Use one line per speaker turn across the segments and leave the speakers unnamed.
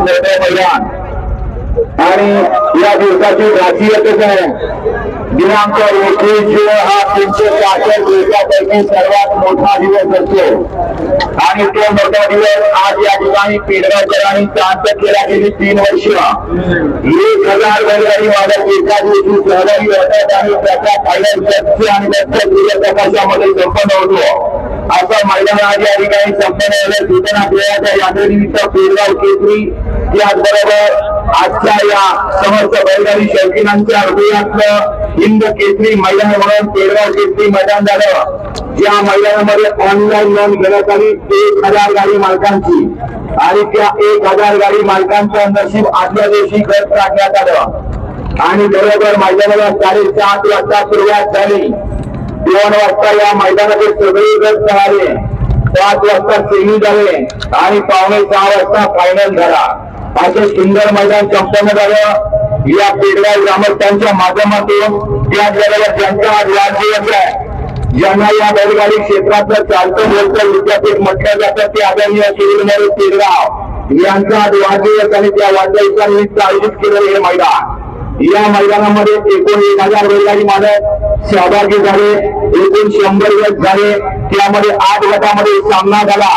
मैदान. आणि या दिवसाची खासियतच आहे. दिनांक एकवीस जून हा तीनशे पासष्ट दिवसापैकी सर्वात मोठा दिवस असतो. आणि तो मोठा दिवस आज या ठिकाणी पेडगावकरांनी शांत केला गेली तीन वर्ष. एक हजार बैलगाडी मालक एका दिवशी सहभागी होतात आणि त्याचा फायनल आणि त्याचा दिव्य प्रकाशामध्ये संपन्न होतो. असं मैदान अधिकारी या संपन्न सूचना देण्याच्या यात्रेनिमित्त कोरगाव केसरी त्याचबरोबर आजच्या या समस्त बैलगाडी शौकीनांच्या हृदयातलं हिंद केसरी मैदान म्हणून पेडगाव केसरी मैदान झालं. या मैदानामध्ये ऑनलाईन नोंद घेण्यात आली एक हजार गाडी मालकांची आणि त्या एक हजार गाडी मालकांचं नशीब आदल्या दिवशी गट काढण्यात आलं. आणि बरोबर मैदानाला साडेसात वाजता सुरुवात झाली. दोन वाजता या मैदानाचे सगळे गट झाले पाच वाजता सेमी झाले आणि पावणे सहा वाजता फायनल झाला असे सुंदर मैदान संपन्न झालं. या पेडगाव ग्रामस्थांच्या माध्यमातून त्या त्याचबरोबर ज्यांचा आज वाढदिवस आहे. ज्यांना या बैलगाडी क्षेत्रातलं चालतं बोलतं विद्यापीठ म्हटलं जातं. ते आदरणीय शिवकुमार पेडगाव यांचा आज वाढदिवस आणि त्या वाढदिवसानिमित्त आयोजित केलेलं हे मैदान. या मैदानामध्ये एकूण एक हजार बैलगाडी मालक सहभागी झाले एकूण शंभर गट झाले. त्यामध्ये आठ गटामध्ये सामना झाला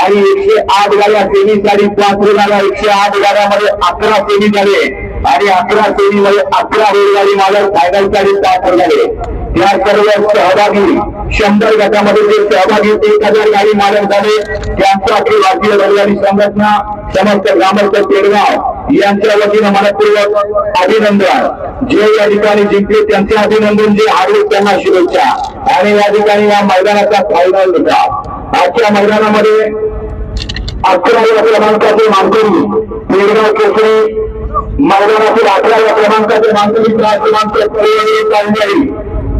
आणि एकशे आठ गाड्या सेमी सेमीसाठी पात्र झाल्या. एकशे आठ गाड्यामध्ये अकरा सेमी झाले आणि अकरा सेमी मध्ये अकरा बैलगाडी मालक फायनलसाठी पात्र झाले. या सर्व सहभागी शंभर गटामध्ये जे सहभागी एक हजार गाडी मालक झाले त्यांचा अखिल भारतीय बैलगाडी संघटना समस्त ग्रामस्थ पेडगाव यांच्या वतीनं मनपूर्वक अभिनंदन. जे या ठिकाणी जिंकले त्यांचे अभिनंदन जे हारले त्यांना शुभेच्छा. आणि या ठिकाणी या मैदानाचा फायनल होता. आजच्या मैदानामध्ये अकराव्या क्रमांकाचे मानकरी पेडगाव केसरी मैदानातील अकराव्या क्रमांकाचे मानकरी प्राय क्रमांक काढण्यारी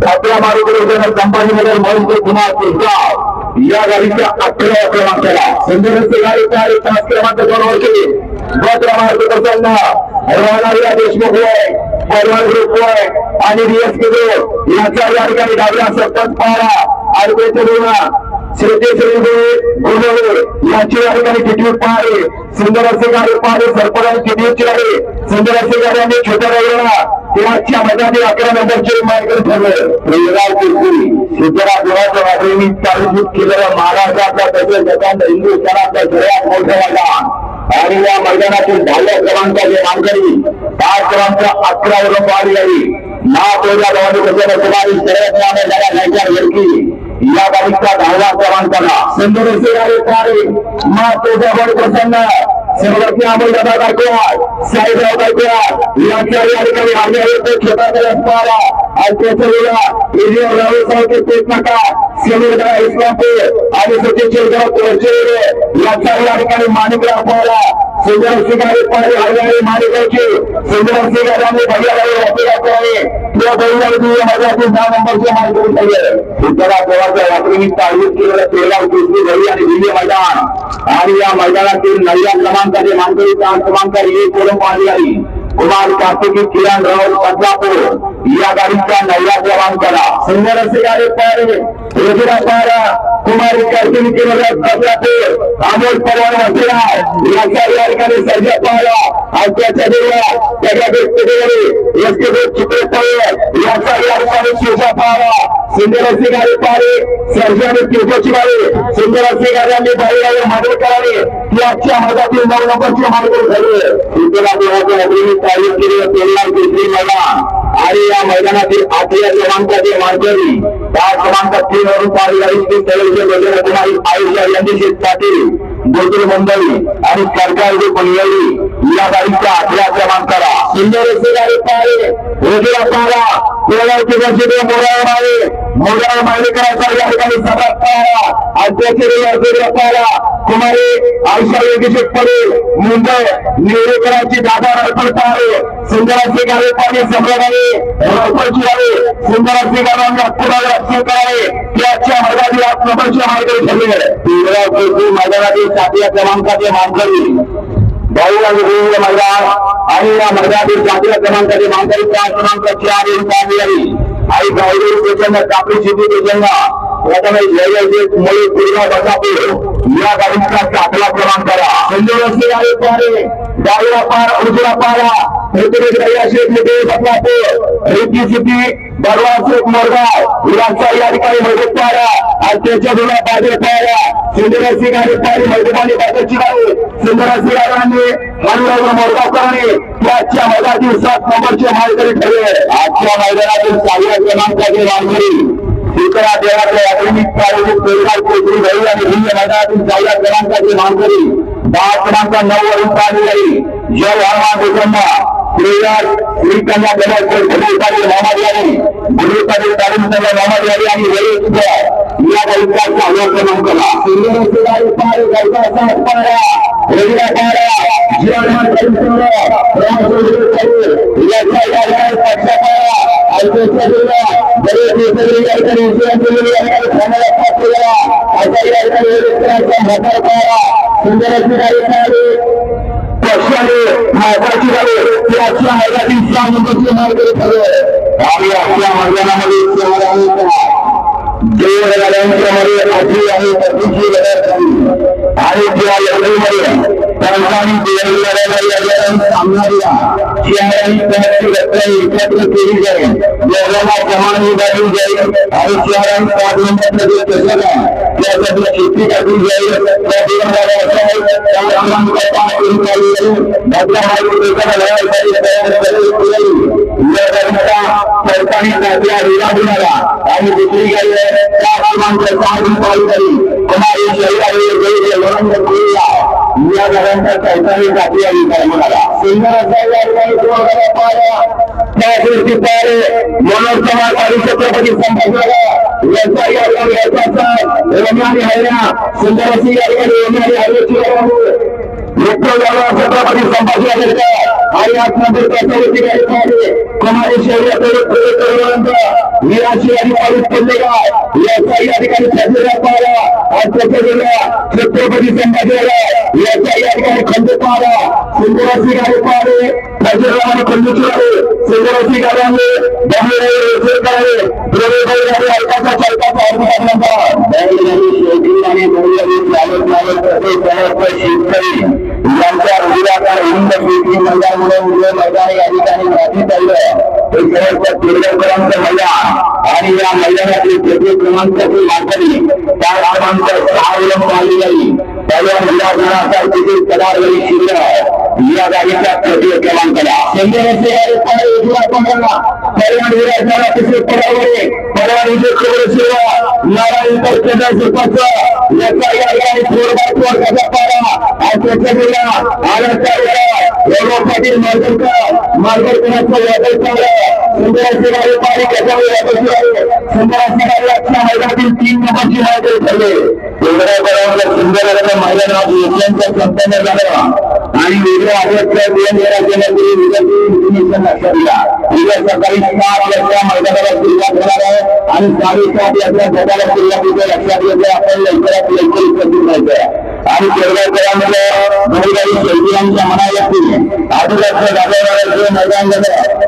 आपल्या मारुकडे संभाजीनगर महेंद्र कुमार पेडगाव या गाडीच्या अकराव्या क्रमांकाला. संजय गाडी पाच क्रमांक बरोबर केले ब क्रमांक राहणाऱ्या देशमुख होय परवान ग्रुप होय. आणि डीएस या ठिकाणी डाव्या सरपंच पारा. गुरुदेव यांची या ठिकाणी सुंदर असे गाडी सरपंच आहे सुंदर असे छोट्या तेव्हाच्या अकरा नंबरचे मार्ग कुरकुरी चालू महाराष्ट्रातल्या तसेच सगळ्यात आणि या मैदानातील दहाव्या क्रमांकाचे मानकरी दहा क्रमांक अकरा वरून पाहिली गेली महापोजा भवानी कसं कुमारी शरद नामे जरा या क्रमांकाला प्रसन्न सर्वज्ञ गायकवाड गायकवाड यांच्या या ठिकाणी आम्ही आणि त्याच्या वेळा नका. समीरदा इस्लामपूर आणि सचिन शेरगाव कोरचे या ठिकाणी माणिकराव सुंदर हरियाणी सुंदर करावी किंवा दहा उत्तरा केलेलं घरी आणि दिल्ली मैदान आणि या मैदानातील नव्या क्रमांकाचे मानकरी क्रमांक एक कोलम कुमार कार्तिकी किरण राऊत बदलापूर या गाडीच्या नवव्या क्रमांकाला सुंदर असे गाडी पाहिजे रजुरा पारा कुमारी कार्तिकी किरण बदलापूर अमोल पवार वसिरा यांच्या या ठिकाणी सर्जा पाहला आणि त्याच्या देवा त्याच्या व्यक्तीदेवी बोट चित्र पवार. यांच्या या ठिकाणी शिवसा पाहला सुंदर असे गाडी पाहिजे सर्जा आणि किरकोची गाडी. सुंदर असे गाड्यांनी बाहेर मदत करावी ती आजच्या मधातील नऊ नंबरची मागणी झाली. इतरा देवाच्या अग्रणी तारीख केली तेलणार दुसरी मैदान. आणि या मैदानातील आठव्या क्रमांकाचे मार्गरी दहा क्रमांक तीन वरून पाहिली गाडी शेत पाटील मंडळी आणि सरकार जे या गाडीच्या आठव्या क्रमांकाला सुंदर असे गाडी पाहिजे पाहा मोराळ मारे मोराळ मारे या ठिकाणी सभा पाहा अध्यक्ष पाहा कुमारी आयुष्य योगेश पडेल मुंबई निवडेकरांची दादा रडपड पाहावे. सुंदर गावे पाणी पाहिजे सम्राटाने. रडपडची गाडी. सुंदर असे गाड्यांनी अत्तराला करावे. त्याच्या मैदानी आठ नंबरची मार्ग ठरले पिंगळाव मैदानातील सातव्या क्रमांकाचे मानकरी भाऊ आणि विविध मैदान आणि या मैदानातील सातव्या क्रमांकाचे मानकरी चार क्रमांक चार येऊन पाहिली आई गावडे स्टेशन कापडी सिटी स्टेशनला प्रथमे जयदेव मुळे पूर्ण बदलापूर या गाडीचा दाखला क्रमांक करा. संजय रस्ते आहे पारे. डावीला पार उजवा पारा. पृथ्वी दैयाशेठ मुळे मोरगाव विलासचा या ठिकाणी मजबूत पारा आणि त्याच्या जुना बाजू पारा सुंदरसी गाडी गाडी सुंदरसी गाड्यांनी मोरगावकरांनी मैदानातील सात नंबरचे मालकरी ठरले आजच्या मैदानातील सहाव्या क्रमांकाचे मालकरी प्रायोजित आणि मैदानातील क्रमांकाचे दहा क्रमांक नऊ वरून पाणी जय हनुमान दुसऱ्यांदा శ్రీరాజ్ శ్రీకంగా గురువుతాడు మహమ్మద్ గారి గురువుతాడు తరుణంలో మహమ్మద్ सुंदर अशी गाडी पारी गाडीचा साथ पारा रेल्वे पारा जय हनुमान तालीम संघ रामचंद्र करी याच्या गाडीचा पक्ष पारा ऐतिहासिक जिल्हा बरेच आहे त्याची रचना एकत्र केली जाईल विभागली जाईल आणि पाच नंबरमध्ये कसं त्यासाठी शेती जाईल त्या त्या चालू जाईल तयार सरकारी आणि त्या क्रमांक चालू कुमारी जय या गाड्यांचा सरकारी तात्या हिरा बुलाला सुंदर असा या ठिकाणी मनोज कुमार आणि छत्रपती संभाजी यांचा या याचा सुंदर अशी या ठिकाणी रम्याने हरण्याची छत्रपती संभाजी आंबेडकर आणि आत्महत्या त्याच्यावरती गाडी पाहिली कुमारी आणि पाऊस पडलेला याचा या पाहिला आणि त्याच्या छत्रपती पाहिला गाडी गाडी. सुंदराची आणि शेतकरी यांच्या हिंद शेती मैदान या ठिकाणी हे मैदान आणि या मैदानातील प्रत्येक क्रमांकाची मागणी त्या क्रमांक सहा विलंब आली जाईल पहिल्या विराजनाचा तिथे आहे या गाडीच्या तृतीय क्रमांकाला संजयचे गाडी पाहिजे उजव्या पंधरा. परिवहन विराजनाला तिसरे पदावरे परिवहन विजय खबर सेवा नारायण केंद्र सरपंच याचा या ठिकाणी फोर बाय फोर कसा पारा जिल्हा आनंद गौरव पाटील मार्गलकर मार्गदर्शनाचं वादळ चाललं सुंदराची गाडी पाणी त्याच्यावर वादळ आहे सुंदराची गाडी आजच्या मैदानातील तीन नंबरची मार्गदर्शन ठरले सुंदरापर्यंत सुंदर मैदानात संपन्न आणि वेगळ्या दोन विद्यार्थी लक्षात दिला उद्या सकाळी सात वाजता मैदानाला सुरुवात होणार आहे आणि साडेसात वाजता गटाला सुरुवात होते लक्षात घेतलं आपण लवकरात लवकर उपस्थित व्हायचं आणि केरळकरांमध्ये बहुगाडी शैलीयांच्या मनाला आदिवासी जागेवर मैदान झालं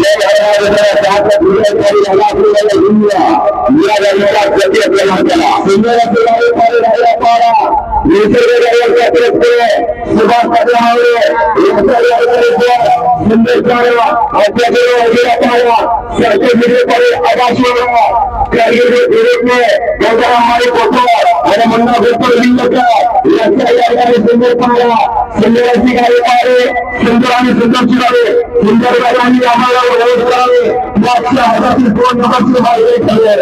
केरळकरांनी आज या गेल्या या बैलगाडी दिशा दिली आणि एक हजार गड्यांमध्ये आणि बैलगाडी शैलीयांच्या अभिवासना हिंद केसरी या मैदानामध्ये सुंदर पाहिला सुंदराची गाडी पारे सुंदर आणि सुंदरची गावे सुंदर गाड्यांनी आम्हाला ओळख करावे. मागच्या हातातील दोन नंबरची मागणी ठरले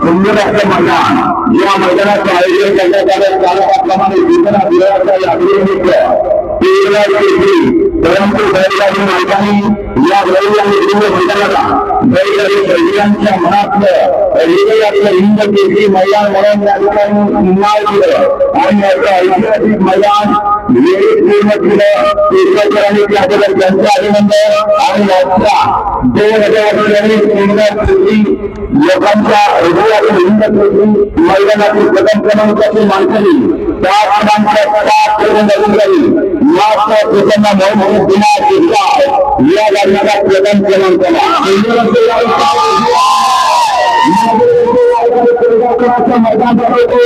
सुंदर असं मैदान या मैदानाचं आयोजन करण्यात आलं यात्रेनिमित्त परंतु बैलगाडी मालकांनी या बैल आणि मैदानाला बैलगाडी बैलांच्या मनातलं हृदयातलं लिंग केसरी मैदान म्हणून या ठिकाणी नाव दिलं. आणि याचं ऐतिहासिक मैदान वेळेत पूर्ण केलं. केसरकरांनी त्याबद्दल त्यांचं अभिनंदन. आणि याचा दोन हजार तेवीस केसरी लोकांच्या हृदयातील केसरी मैदानातील प्रथम क्रमांकाची क्रमांक सात मात्र प्रसन्न मोहम्मद दिना जिल्हा या गाडीचा प्रथम मैदान बनवतो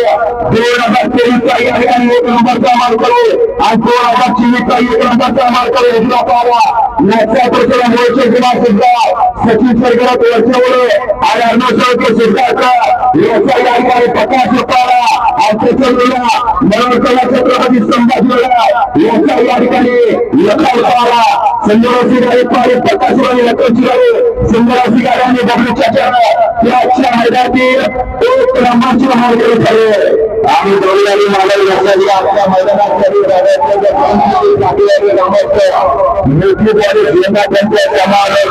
दोन हजार तेवीसचा या ठिकाणी एक नंबरचा मार्क आणि दोन हजार चोवीसचा एक नंबरचा मार्क घेतला पाहावा नॅशनल प्रचार मोर्चे किंवा सुद्धा सचिन सरगरत वर्षवले आणि अरुणाचल सुद्धा याच्या अधिकारी प्रकाश रुपाला आणि त्याच्या मरणकला छत्रपती संभाजीराव याच्या या ठिकाणी लखाई संजय सिंग प्रकाश प्रकाशराव लखनजी गाडे. संजय सिंग आणि बबलू चाचा. त्याच्या मैदानातील एक क्रमांची मार्ग झाले. आणि दोन्ही आणि मानव आपल्या मैदानात कधी झेंडा त्यांच्या समावेश